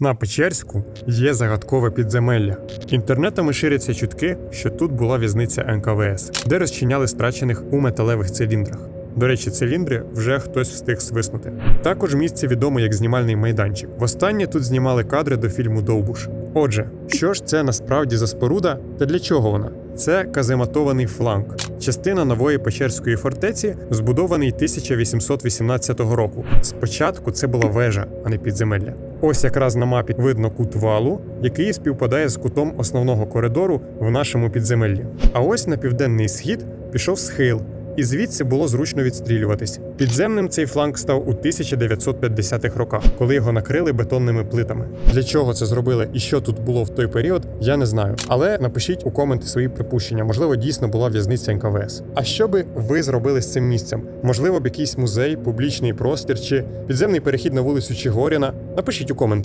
На Печерську є загадкове підземелля. Інтернетами ширяться чутки, що тут була в'язниця НКВС, де розчиняли страчених у металевих циліндрах. До речі, циліндри вже хтось встиг свиснути. Також місце відомо як знімальний майданчик. Востаннє тут знімали кадри до фільму Довбуш. Отже, що ж це насправді за споруда та для чого вона? Це казематований фланг, частина нової Печерської фортеці, збудований 1818 року. Спочатку це була вежа, а не підземелля. Ось якраз на мапі видно кут валу, який співпадає з кутом основного коридору в нашому підземеллі. А ось на південний схід пішов схил, і звідси було зручно відстрілюватись. Підземним цей фланг став у 1950-х роках, коли його накрили бетонними плитами. Для чого це зробили і що тут було в той період, я не знаю. Але напишіть у коменти свої припущення. Можливо, дійсно була в'язниця НКВС. А що би ви зробили з цим місцем? Можливо, б якийсь музей, публічний простір чи підземний перехід на вулицю Чигоріна? Напишіть у коменти.